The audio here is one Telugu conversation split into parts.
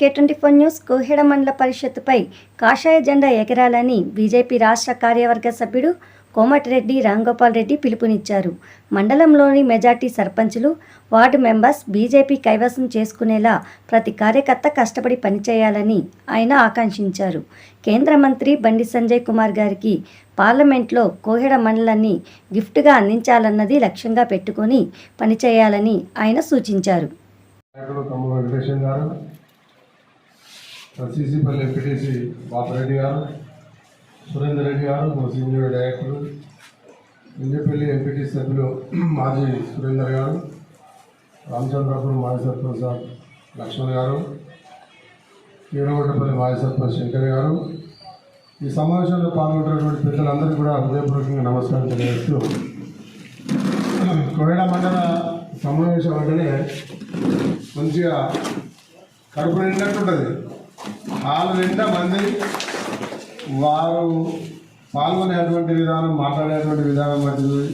K twenty four news Koheda మండల పరిషత్తుపై కాషాయ జెండా ఎగరాలని బీజేపీ రాష్ట్ర కార్యవర్గ సభ్యుడు కోమటిరెడ్డి రాంగోపాల్ రెడ్డి పిలుపునిచ్చారు. మండలంలోని మెజార్టీ సర్పంచులు వార్డు మెంబర్స్ బీజేపీ కైవసం చేసుకునేలా ప్రతి కార్యకర్త కష్టపడి పనిచేయాలని ఆయన ఆకాంక్షించారు. కేంద్ర మంత్రి బండి సంజయ్ కుమార్ గారికి పార్లమెంట్లో కోహెడ మండలాన్ని గిఫ్ట్గా అందించాలన్నది లక్ష్యంగా పెట్టుకొని పనిచేయాలని ఆయన సూచించారు నాయకుడు తమ్ముడు వెంకటేశ్వర గారు సీసీపల్లి ఎంపీటీసీ బాపరెడ్డి గారు సురేందర్ రెడ్డి గారు మా సీనియర్ డైరెక్టర్ ఇంజపల్లి ఎంపీటీ సభ్యులు మాజీ సురేందర్ గారు రామచంద్రపురం మాజీ సర్పంచ్ సార్ లక్ష్మణ్ గారు కీరగొట్టపల్లి మాజీ సర్పంచ్ శంకర్ గారు. ఈ సమావేశంలో పాల్గొంటున్నటువంటి పెద్దలందరికీ కూడా హృదయపూర్వకంగా నమస్కారం తెలియజేస్తూ కోయడ మండల సమావేశం అంటేనే మంచిగా కడుపు నిండినట్టుంటుంది. హాల్ నిండా మంది వారు పాల్గొనేటువంటి విధానం మాట్లాడేటువంటి విధానం వంటిది.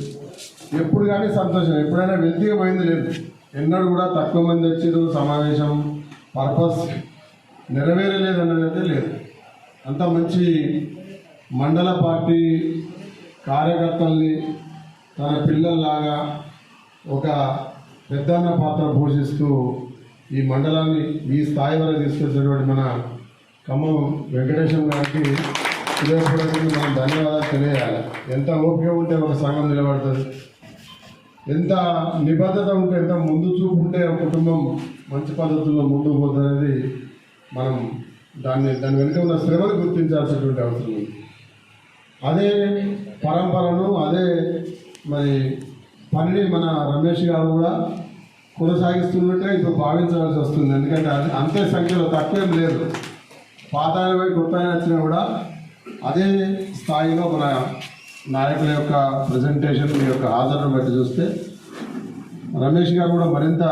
ఎప్పుడు కానీ సంతోషం. ఎప్పుడైనా వెళ్తీగా పోయింది లేదు. ఎన్నడూ కూడా తక్కువ మంది వచ్చారు సమావేశం పర్పస్ నెరవేరలేదు అన్నది అయితే లేదు. అంత మంచి మండల పార్టీ కార్యకర్తల్ని తన పిల్లల్లాగా ఒక పెద్దన్న పాత్ర పోషిస్తూ ఈ మండలాన్ని ఈ స్థాయి వరకు తీసుకొచ్చినటువంటి మన ఖమ్మం వెంకటేశం గారికి హృదయపూర్వకంగా మనం ధన్యవాదాలు తెలియాలి ఎంత ఓపిక ఉంటే ఒక సంఘం నిలబడుతుంది. ఎంత నిబద్ధత ఉంటే ఎంత ముందు చూపు ఉంటే కుటుంబం మంచి పద్ధతుల్లో ముందుకు పోతుంది మనం దాన్ని దాని వెనుక ఉన్న శ్రమను గుర్తించాల్సినటువంటి అవసరం ఉంది. అదే పరంపరను అదే మరి పనిని మన రమేష్ గారు కూడా కొనసాగిస్తున్నట్టే ఇప్పుడు భావించవలసి వస్తుంది. ఎందుకంటే అది అంతే సంఖ్యలో తక్కువేం లేదు. పాత ఆయన వచ్చినా కూడా అదే స్థాయిలో మన నాయకుల యొక్క ప్రజెంటేషన్ మీ యొక్క హాజరును బట్టి చూస్తే రమేష్ గారు కూడా మరింత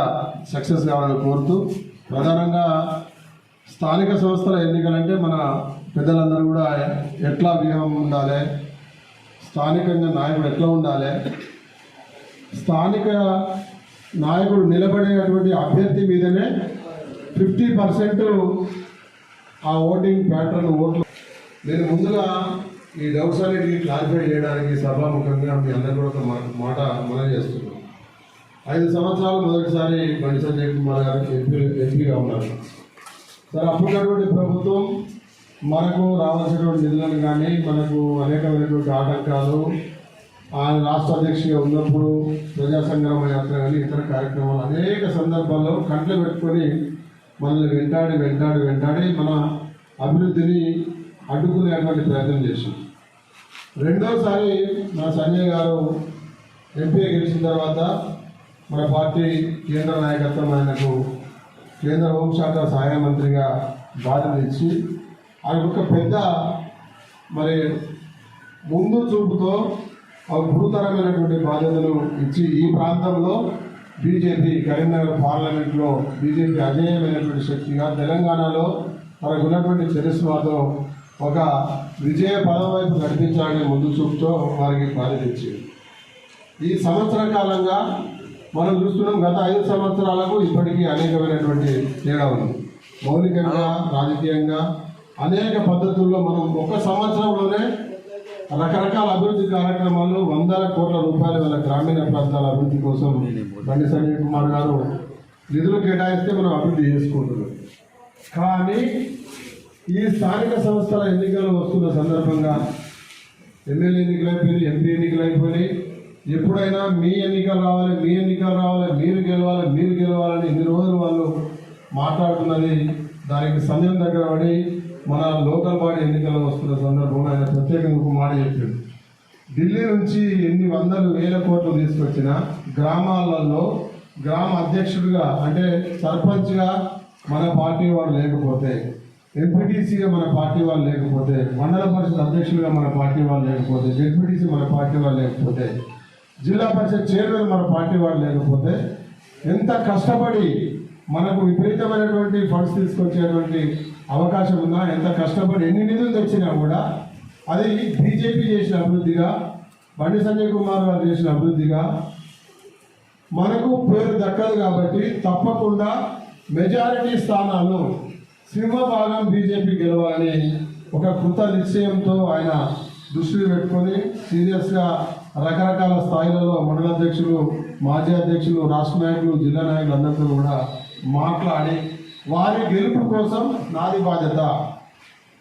సక్సెస్ కావాలని కోరుతూ ప్రధానంగా స్థానిక సంస్థల ఎన్నికలంటే మన పెద్దలందరూ కూడా ఎట్లా వ్యూహం ఉండాలి స్థానికంగా నాయకుడు ఎట్లా ఉండాలి స్థానిక నాయకుడు నిలబడేటువంటి అభ్యర్థి మీదనే ఫిఫ్టీ పర్సెంట్ ఆ ఓటింగ్ ప్యాటర్న్ ఓట్లు. నేను ముందుగా ఈ డౌట్స్ అన్నిటికీ క్లారిఫై చేయడానికి సభాముఖంగా మీ అందరూ కూడా ఒక మాట మనం చేస్తున్నాం ఐదు సంవత్సరాలు మొదటిసారి బండి సంజయ్ కుమార్ గారు ఎంపీ ఎంపీగా ఉన్నారు. సరే అప్పుడున్నటువంటి ప్రభుత్వం మనకు రావాల్సినటువంటి నిధులను కానీ మనకు అనేకమైనటువంటి ఆటంకాలు ఆయన రాష్ట్ర అధ్యక్షుడిగా ఉన్నప్పుడు ప్రజా సంగ్రామ యాత్ర కానీ ఇతర కార్యక్రమాలు అనేక సందర్భాల్లో కంట్లు పెట్టుకొని మనల్ని వెంటాడి వెంటాడి వెంటాడి మన అభివృద్ధిని అడ్డుకునేటువంటి ప్రయత్నం చేసింది రెండోసారి మన సంజయ్ గారు ఎంపీ గెలిచిన తర్వాత మన పార్టీ కేంద్ర నాయకత్వం ఆయనకు కేంద్ర హోంశాఖ సహాయ మంత్రిగా బాధ్యత ఇచ్చి ఆయన ఒక పెద్ద మరి ముందు చూపుతో గురుతరమైనటువంటి బాధ్యతలు ఇచ్చి ఈ ప్రాంతంలో బీజేపీ కరీంనగర్ పార్లమెంట్లో బీజేపీ అజేయమైనటువంటి శక్తిగా తెలంగాణలో మనకు ఉన్నటువంటి చరిస్మాతో ఒక విజయ పదం వైపు నడిపించాలని ముందు చూపుతో వారికి బాధ్యత ఇచ్చింది. ఈ సంవత్సర కాలంగా మనం చూస్తున్నాం గత ఐదు సంవత్సరాలకు ఇప్పటికీ అనేకమైనటువంటి తేడా ఉంది. మౌలికంగా రాజకీయంగా అనేక పద్ధతుల్లో మనం ఒక సంవత్సరంలోనే రకరకాల అభివృద్ధి కార్యక్రమాలు వందల కోట్ల రూపాయల వేల గ్రామీణ ప్రాంతాల అభివృద్ధి కోసం బండి సంజయ్ కుమార్ గారు నిధులు కేటాయిస్తే మనం అభివృద్ధి చేసుకుంటున్నాం. కానీ ఈ స్థానిక సంస్థల ఎన్నికలు వస్తున్న సందర్భంగా ఎమ్మెల్యే ఎన్నికలు అయిపోయినాయి ఎంపీ ఎన్నికలు అయిపోయినాయి ఎప్పుడైనా మీ ఎన్నికలు రావాలి మీ ఎన్నికలు రావాలి మీరు గెలవాలి మీరు గెలవాలని ఇన్ని రోజులు వాళ్ళు మాట్లాడుతున్నది దానికి సమయం దగ్గర పడి మన లోకల్ బాడీ ఎన్నికలు వస్తున్న సందర్భంలో ఆయన ప్రత్యేకంగా ఒక మాట చెప్పాడు. ఢిల్లీ నుంచి ఎన్ని వందలు వేల కోట్లు తీసుకొచ్చిన గ్రామాలలో గ్రామ అధ్యక్షుడిగా అంటే సర్పంచ్గా మన పార్టీ వాళ్ళు లేకపోతే ఎంపీటీసీగా మన పార్టీ వాళ్ళు లేకపోతే మండల పరిషత్ అధ్యక్షులుగా మన పార్టీ వాళ్ళు లేకపోతే జెడ్పీటీసీ మన పార్టీ వాళ్ళు లేకపోతే జిల్లా పరిషత్ చైర్మన్ మన పార్టీ వాళ్ళు లేకపోతే ఎంత కష్టపడి మనకు విపరీతమైనటువంటి ఫండ్స్ తీసుకొచ్చేటువంటి అవకాశం ఉన్నా ఎంత కష్టపడి ఎన్ని నిధులు తెచ్చినా కూడా అది బీజేపీ చేసిన అభివృద్ధిగా బండి సంజయ్ కుమార్ గారు చేసిన అభివృద్ధిగా మనకు పేరు దక్కదు కాబట్టి తప్పకుండా మెజారిటీ స్థానాలు సింహభాగం బీజేపీ గెలవాలని ఒక కృత నిశ్చయంతో ఆయన దృష్టిలో పెట్టుకొని సీరియస్గా రకరకాల స్థాయిలలో మండల అధ్యక్షులు మాజీ అధ్యక్షులు రాష్ట్ర నాయకులు జిల్లా నాయకులు అందరితో కూడా మాట్లాడి వారి గెలుపు కోసం నాది బాధ్యత.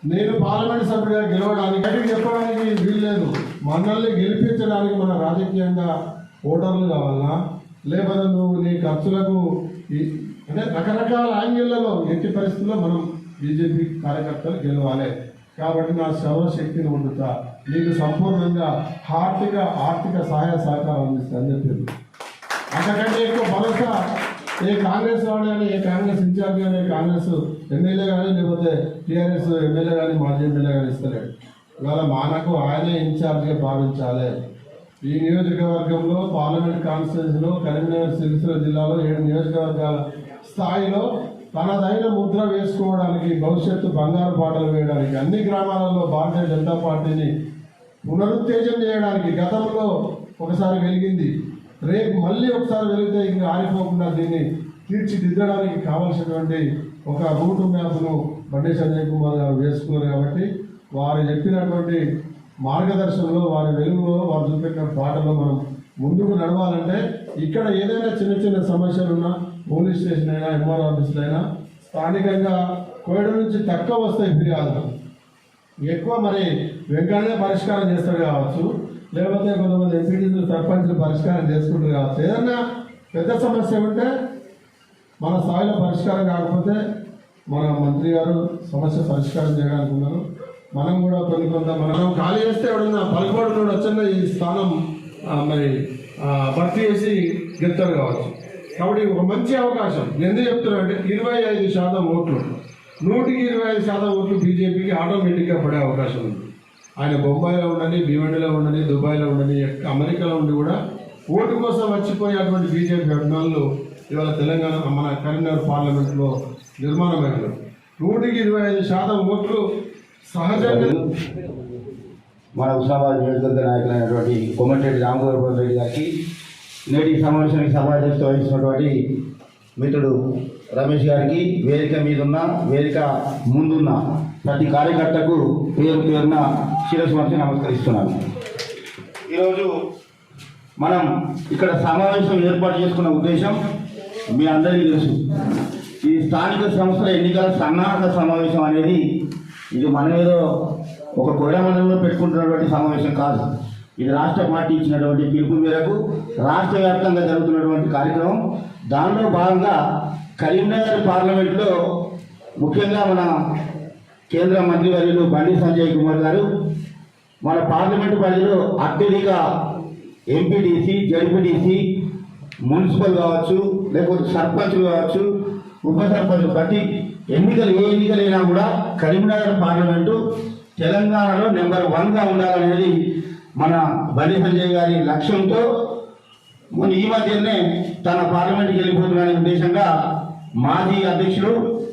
నేను పార్లమెంట్ సభ్యుడిగా గెలవడానికి బయటకు చెప్పడానికి వీల్లేదు. మనల్ని గెలిపించడానికి మన రాజకీయంగా ఓటర్లు కావాలన్నా లేకపోతే నువ్వు నీ ఖర్చులకు అంటే రకరకాల యాంగిళ్ళలో ఎట్టి పరిస్థితుల్లో మనం బీజేపీ కార్యకర్తలు గెలవాలి. కాబట్టి నా సర్వశక్తిని ఉండుతా నీకు సంపూర్ణంగా ఆర్థిక ఆర్థిక సహాయ సహకారం అందిస్తా అని ఏ కాంగ్రెస్ వాడు కానీ ఏ కాంగ్రెస్ ఇన్ఛార్జ్ కానీ ఏ కాంగ్రెస్ ఎమ్మెల్యే కానీ లేకపోతే టీఆర్ఎస్ ఎమ్మెల్యే కానీ మాజీ ఎమ్మెల్యే కానీ ఇస్తలేడు. ఇవాళ మనకు ఆయనే ఇన్ఛార్జ్గా భావించాలి. ఈ నియోజకవర్గంలో పార్లమెంట్ కాన్స్టిట్యూన్సీలో కరీంనగర్ సిరిసిల్ల జిల్లాలో ఏడు నియోజకవర్గాల స్థాయిలో తనదైన ముద్ర వేసుకోవడానికి భవిష్యత్తు బంగారు పాటలు వేయడానికి అన్ని గ్రామాలలో భారతీయ జనతా పార్టీని పునరుత్తేజం చేయడానికి గతంలో ఒకసారి వెలిగింది. రేపు మళ్ళీ ఒకసారి వెళితే ఇంకా ఆరిపోకుండా దీన్ని తీర్చిదిద్దడానికి కావలసినటువంటి ఒక రూట్ మ్యాప్ను బండి సంజయ్ కుమార్ గారు వేసుకున్నారు కాబట్టి వారు చెప్పినటువంటి మార్గదర్శనంలో వారి వెలుగులో వారు చూపెట్టిన పాటలో మనం ముందుకు నడవాలంటే ఇక్కడ ఏదైనా చిన్న చిన్న సమస్యలు ఉన్నా పోలీస్ స్టేషన్ అయినా ఎంఆర్ ఆఫీసులు అయినా స్థానికంగా కోయడ నుంచి తక్కువ వస్తాయి ఫిర్యాదులు ఎక్కువ మరి వెంకటనే పరిష్కారం చేస్తారు కావచ్చు. లేకపోతే కొంతమంది ఎంపీటీసీలు సర్పంచ్లు పరిష్కారం చేసుకుంటారు కావచ్చు ఏదన్నా పెద్ద సమస్య ఉంటే మన స్థాయిలో పరిష్కారం కాకపోతే మన మంత్రి గారు సమస్య పరిష్కారం చేయడానికి ఉన్నారు మనం కూడా కొన్ని కొంత మనం ఖాళీ చేస్తే ఎవడన్నా పలుకోడు కూడా వచ్చిన ఈ స్థానం మరి భర్తీ చేసి గెలుతారు కావచ్చు. కాబట్టి ఒక మంచి అవకాశం. ఎందుకు చెప్తున్నా అంటే ఇరవై ఐదు శాతం ఓట్లు. నూటికి ఇరవై ఐదు శాతం ఓట్లు బీజేపీకి ఆటోమేటిక్గా పడే అవకాశం ఉంది. ఆయన బొంబాయిలో ఉండని భివండిలో ఉండని దుబాయ్లో ఉండని అమెరికాలో ఉండి కూడా ఓటు కోసం వచ్చిపోయేటువంటి బీజేపీ అభిమానులు ఇవాళ తెలంగాణ మన కరీంనగర్ పార్లమెంట్లో నిర్మాణమైనారు నూటికి ఇరవై ఐదు శాతం ఓట్లు సహజంగా మన హుస్నాబాద్ నియోజకవర్గ నాయకులైనటువంటి కొమ్మటిరెడ్డి రామగోపాల్ రెడ్డి గారికి నేటి సమావేశానికి సభాధ్యక్షత వహిస్తున్నటువంటి మిత్రుడు రమేష్ గారికి వేదిక మీదున్న వేదిక ముందున్న ప్రతి కార్యకర్తకు పేరు పేరున శిరస్సు వంచి నమస్కరిస్తున్నాను. ఈరోజు మనం ఇక్కడ సమావేశం ఏర్పాటు చేసుకున్న ఉద్దేశం మీ అందరికీ తెలుసు. ఈ స్థానిక సంస్థల ఎన్నికల సన్నాహక సమావేశం అనేది ఇది మనం ఏదో ఒక గొడవ మండలంలో పెట్టుకుంటున్నటువంటి సమావేశం కాదు. ఇది రాష్ట్ర పార్టీ ఇచ్చినటువంటి పిలుపు మేరకు రాష్ట్ర వ్యాప్తంగా జరుగుతున్నటువంటి కార్యక్రమం. దానిలో భాగంగా కరీంనగర్ పార్లమెంట్లో ముఖ్యంగా మన కేంద్ర మంత్రివర్యులు బండి సంజయ్ కుమార్ గారు మన పార్లమెంటు పరిధిలో అత్యధిక ఎంపీడీసీ జడ్పీడీసీ మున్సిపల్ కావచ్చు లేకపోతే సర్పంచ్లు కావచ్చు ఉప సర్పంచ్ ప్రతి ఎన్నికలు ఏ ఎన్నికలైనా కూడా కరీంనగర్ పార్లమెంటు తెలంగాణలో నెంబర్ వన్గా ఉండాలనేది మన బలి సంజయ్ గారి లక్ష్యంతో మొన్న ఈ మధ్యనే తన పార్లమెంట్కి వెళ్ళిపోతున్న ఉద్దేశంగా మాజీ అధ్యక్షుడు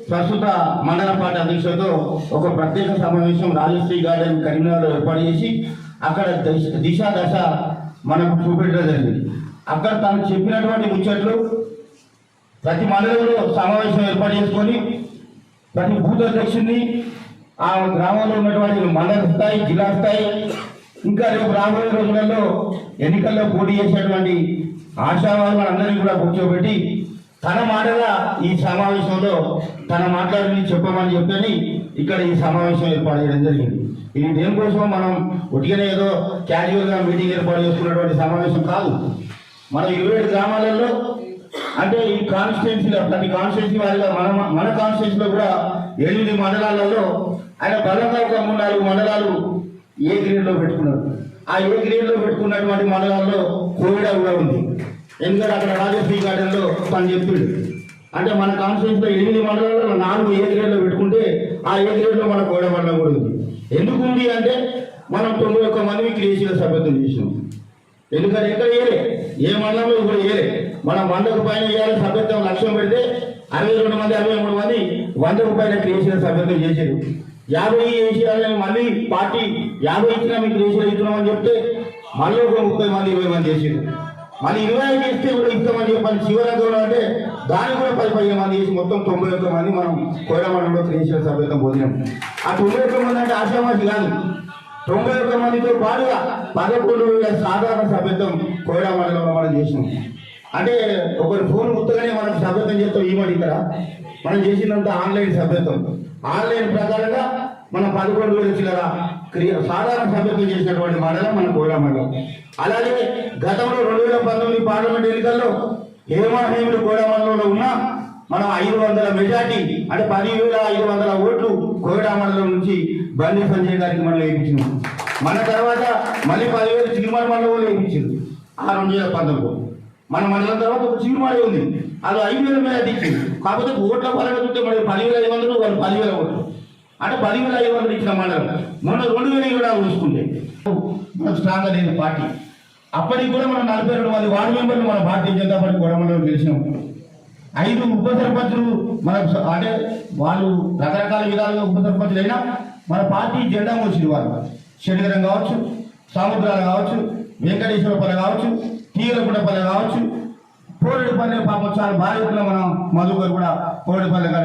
ప్రస్తుత మండల పార్టీ అధ్యక్షులతో ఒక ప్రత్యేక సమావేశం రాజశ్రీ గార్డెన్ కరీంనగర్లో ఏర్పాటు చేసి అక్కడ దిశ దశ మనకు చూపెట్టడం జరిగింది. అక్కడ తను చెప్పినటువంటి ముచ్చట్లు ప్రతి మండలంలో సమావేశం ఏర్పాటు చేసుకొని ప్రతి బూత్ అధ్యక్షుడిని ఆ గ్రామంలో ఉన్నటువంటి మండల స్థాయి జిల్లా స్థాయి ఇంకా రేపు రాబోయే రోజులలో ఎన్నికల్లో పోటీ చేసేటువంటి ఆశావాదులందరినీ కూడా కూర్చోబెట్టి తన మాటగా ఈ సమావేశంలో తన మాట్లాడి చెప్పమని చెప్పని ఇక్కడ ఈ సమావేశం ఏర్పాటు చేయడం జరిగింది. ఇది దేనికోసం మనం ఉట్టిగానే ఏదో క్యాజువల్గా మీటింగ్ ఏర్పాటు చేసుకున్నటువంటి సమావేశం కాదు. మన ఇరవై గ్రామాలలో అంటే ఈ కాన్స్టిట్యున్సీలో ప్రతి కాన్స్టిట్యున్సీ వారిగా మన మన కాన్స్టిట్యున్సీలో కూడా ఎనిమిది మండలాలలో ఆయన బలంగా ఒక మూడు నాలుగు మండలాలు ఏ గ్రేడ్లో పెట్టుకున్నారు? ఆ ఏ గ్రేడ్లో పెట్టుకున్నటువంటి మండలాల్లో కోవిడ్ కూడా ఉంది. ఎందుకంటే అక్కడ రాజశ్రీ గార్డెన్లో తను చెప్పిండు. అంటే మన కాన్స్టిట్యూన్సీలో ఎనిమిది మండలాల్లో నాలుగు ఏ గ్రేడ్లో పెట్టుకుంటే ఆ ఏ గ్రేడ్లో మన కోవిడ్ మండలం కూడా ఉంది. ఎందుకు ఉంది అంటే మనం తొమ్మిది ఒక్క మందిని క్రియేషన్ సభ్యత్వం చేసినాం. ఎందుకంటే ఎక్కడ ఏరే ఏ మండలంలో ఇప్పుడు ఏరే మనం వందకు పైన వేయాలి సభ్యత్వం లక్ష్యం పెడితే అరవై రెండు మంది అరవై మూడు మంది వందకు పైన క్రియేషన్ సభ్యత్వం చేశారు యాభై వేసేయాలని మళ్ళీ పార్టీ యాభై ఇచ్చినా మీకు క్రియేషన్ ఇస్తున్నామని చెప్తే మళ్ళీ ఒక ముప్పై మంది ఇరవై మంది చేసింది మళ్ళీ ఇరవై ఐదు ఇస్తే కూడా ఇస్తామని చెప్పని శివరంగంలో అంటే దాన్ని కూడా పది పదిహేను మంది చేసి మొత్తం తొంభై ఒక్క మంది మనం కోయడమండలో క్రియేషన్ సభ్యత్వం పొందినాం ఆ తొంభై ఒక్క మంది అంటే ఆశామాసి కాదు. తొంభై ఒక్క మందితో పాటుగా పదకొండు వేల సాధారణ సభ్యత్వం కోయడా మండలంలో మనం చేసినాం. అంటే ఒకరు ఫోన్ గుర్తుగానే మనం సభ్యత్వం చేస్తాం ఈ ఇక్కడ. మనం చేసినంత ఆన్లైన్ సభ్యత్వం. ఆన్లైన్ ప్రకారంగా మన పదకొండు వేల కదా క్రియ సాధారణ సభ్యత్వం చేసినటువంటి మండలం మన కోడమండలం అలాగే గతంలో రెండు వేల పంతొమ్మిది పార్లమెంట్ ఎన్నికల్లో హేమాహేములు కోయడా మండలంలో ఉన్న మనం ఐదు వందల మెజార్టీ అంటే పదివేల ఐదు వందల ఓట్లు కోయడా మండలం నుంచి బండి సంజయ్ గారికి మనం వేయించినాం. మన తర్వాత మళ్ళీ పదివేలు చిరుమల మండలంలో వేయించారు ఆ రెండు వేల పంతొమ్మిదిలో. మన మండలం తర్వాత ఒక చిరుమాడి ఉంది. అది ఐదు వేల మీద ఇచ్చింది కాకపోతే ఓట్ల పరంగా చూస్తే మరి పదివేల ఐదు వందలు వాళ్ళు పదివేల ఓట్లు. అంటే పదివేల ఐదు వందలు ఇచ్చిన మండలం. మొన్న రెండు వేల ఇరవై నాలుగు చూసుకుంటే మనకు స్ట్రాంగ్ లేదు పార్టీ. అప్పటికి కూడా మనం నలభై రెండు మంది వార్డు మెంబర్లు మన భారతీయ జనతా పార్టీ గొడవలో గెలిచినాం. ఐదు ఉప సర్పంచులు మన అంటే వాళ్ళు రకరకాల విధాలుగా ఉప సర్పంచులు అయినా మన పార్టీ జెండా మోసింది వాళ్ళు. శనిగరం కావచ్చు సముద్రాలు కావచ్చు వెంకటేశ్వరపల్లి కావచ్చు తీరపుడపల్లి కావచ్చు. కోరడిపల్లి పాపం చాలా బాధితులు మనం మధుకర్ కూడా కోరడిపల్లి కాడ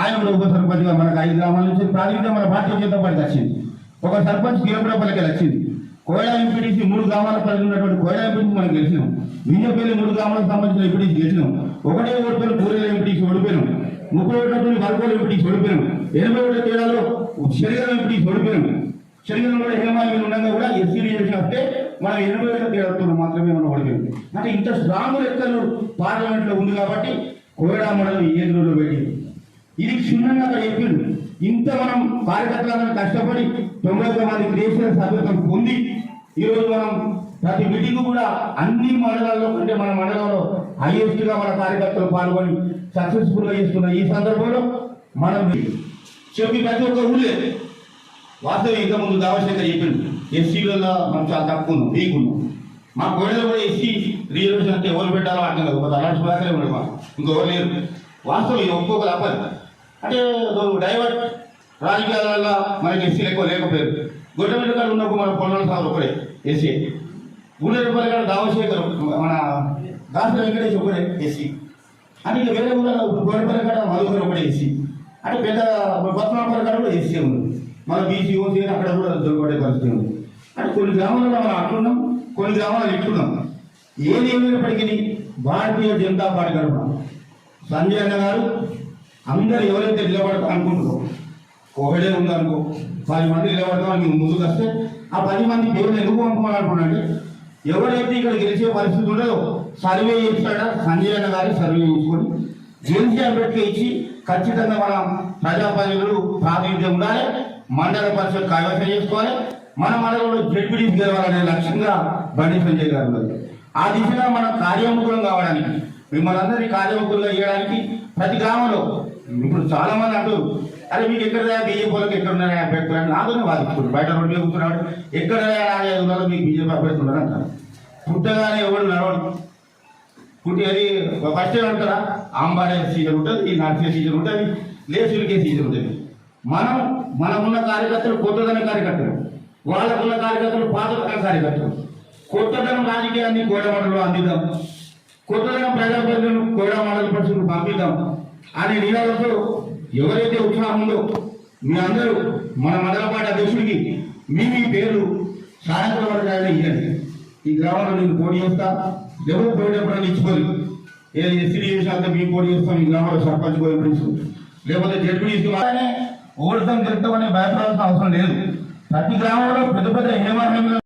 ఆయన కూడా ఉప సర్పంచ్గా మనకు ఐదు గ్రామాల నుంచి ప్రాతినిధ్యం మన భారతీయ జనతా పార్టీకి వచ్చింది ఒక సర్పంచ్ తీరపుడపల్లికి వచ్చింది కోయడా ఎంపీటీసీ మూడు గ్రామాల పరిధి ఉన్నటువంటి కోయడా ఎంపీటీసీ మనం గెలిచినాం. విజయపల్లి మూడు గ్రామాలకు సంబంధించిన ఎంపీటీసీ గెలిచినాం. ఒకటే ఓడిపోయిన పూరేల ఎంపీటీసీ ఓడిపోయినాం. ముప్పై ఒకటి వరకోలు ఎంపీటీసీ ఓడిపోయినాం. ఎనభై ఒకటి తేడాలో శరీరం ఎంపీటీసీ ఓడిపోయినాం. శరీరంలో హేమాయిలు ఉండగా కూడా ఎస్సీ రిజర్వేషన్ వస్తే మనం ఎనభై ఏళ్ళ తేడాతో మాత్రమే మనం ఓడిపోయింది అంటే ఇంత స్ట్రాంగ్ లెక్కలు పార్లమెంట్లో ఉంది కాబట్టి కోయడా మండలం ఈ రోజులు పెట్టి ఇది క్షుణ్ణంగా అక్కడ చెప్పిండు. ఇంత మనం కార్యకర్తలను కష్టపడి తొంభై ఒక్క మంది క్రియేషన్ సభ్యత్వం పొంది ఈ రోజు మనం ప్రతి మీటింగ్ కూడా అన్ని మండలాల్లో కంటే మన మండలంలో హైయెస్ట్గా మన కార్యకర్తలు పాల్గొని సక్సెస్ఫుల్గా చేస్తున్న ఈ సందర్భంలో మనం చెప్పి ప్రతి ఒక్క ఊళ్ళే వాస్తవం ఇంకా ముందు దావశంకర్ చెప్పింది ఎస్సీలలో మనం చాలా తక్కువ ఉన్నాం వీక్ ఉన్నాం. మా కోడలో కూడా ఎస్సీ రిజర్వేషన్ అంటే ఎవరు పెట్టాలో అర్థం కాదు ఒక అలాంటి సుధాకరే ఉన్నాడు మా ఇంకెవరు లేరు. వాస్తవం ఇది ఒక్కొక్క తప్పదు అంటే డైవర్ట్ రాజకీయాల మనకి ఎస్సీలు ఎక్కువ లేకపోయారు. గొడ్డమిల్లి కాడ ఉన్నప్పుడు మన పొన్నాల సార్ ఒకడే ఎస్సీ. గుండె రూపాయల కాడ దావశేఖర్ మన దాసరి వెంకటేష్ ఒకడే ఎస్సీ. అని ఇక వేరే ఊళ్ళో గొడవపల్లి కాడ మధుకర్ ఒకటే ఎస్సీ. అంటే పెద్ద కొత్తపల్లి కాడ కూడా ఎస్సీ ఉంది. మన బీసీ ఓసీ అక్కడ కూడా దొరకబడే పరిస్థితి ఉంది. అంటే కొన్ని గ్రామాలలో మనం అట్లున్నాం కొన్ని గ్రామాలు ఇట్లున్నాం ఏది ఏమైనప్పటికీ భారతీయ జనతా పార్టీ గడపడం సంజయ్ అన్న గారు అందరు ఎవరైతే నిలబడతా అనుకుంటారో కోవిడే ఉందనుకో పది మంది నిలబడతామని మీకు ముందుకు వస్తే ఆ పది మంది దేవుడు ఎందుకు పంపాలనుకున్నాంటే ఎవరైతే ఇక్కడ గెలిచే పరిస్థితి ఉండదో సర్వే చేస్తాడా? సంజయ్ అన్న గారు సర్వే చేసుకొని జేసీ అంబేద్కర్ ఇచ్చి ఖచ్చితంగా మన ప్రజాప్రతినిధులు ప్రాతినిధ్యం ఉండాలి మండల పరిషత్ కైవసం చేసుకోవాలి. మన మనలో జడ్పీడీ గెలవాలనే లక్ష్యంగా బండి సంజయ్ గారు ఉన్నారు. ఆ దిశగా మనం కార్యోముఖులం కావడానికి మిమ్మల్ని అందరినీ కార్యోముఖులుగా చేయడానికి ప్రతి గ్రామంలో ఇప్పుడు చాలా మంది అంటారు అరే మీకు ఎక్కడ బీజేపీ వాళ్ళకి ఎక్కడ ఉన్నారా అభ్యర్థులు అని నాతోనే వాదిస్తున్నారు బయట రోడ్డు ఎక్కుతున్నాడు ఎక్కడ ఉన్నారో మీకు బీజేపీ అభ్యర్థులు ఉన్నారు అంటారు. పుట్టగానే ఎవడు నడవడు. పుట్టి అది ఫస్ట్ ఏం అంటారా? ఆంబాడే సీజన్ ఉంటుంది ఈ నడిచే సీజన్ ఉంటుంది లేచులకే సీజన్ ఉంటుంది. మనం మనమున్న కార్యకర్తలు కొత్తదనే కార్యకర్తలు. వాళ్ళ కుల కార్యకర్తలు పాతదన కార్యకర్తలు. కొత్తదనం రాజకీయాన్ని కోడమండలో అందిద్దాం. కొత్తదనం ప్రజాప్రతినిధులను కోడమండల పరిస్థితులు పంపిద్దాం. అనే నినాదంతో ఎవరైతే ఉత్సాహం ఉందో మీ అందరూ మన మండల అధ్యక్షుడికి మీ మీ పేర్లు సాయంత్రం వరకు ఆయన ఇవ్వండి ఈ గ్రామంలో నేను పోటీ చేస్తా. ఎవరు పోటీ ఎప్పుడైనా ఇచ్చుకోరు. ఎస్సీ చేసినంత మేము పోటీ చేస్తాం ఈ గ్రామంలో సర్పంచ్ పోయి లేకపోతే జడ్పీ ఓడతాం గెలుస్తాం భయపడాల్సిన అవసరం లేదు. ప్రతి గ్రామంలో పెద్ద పెద్ద హేమాహేమ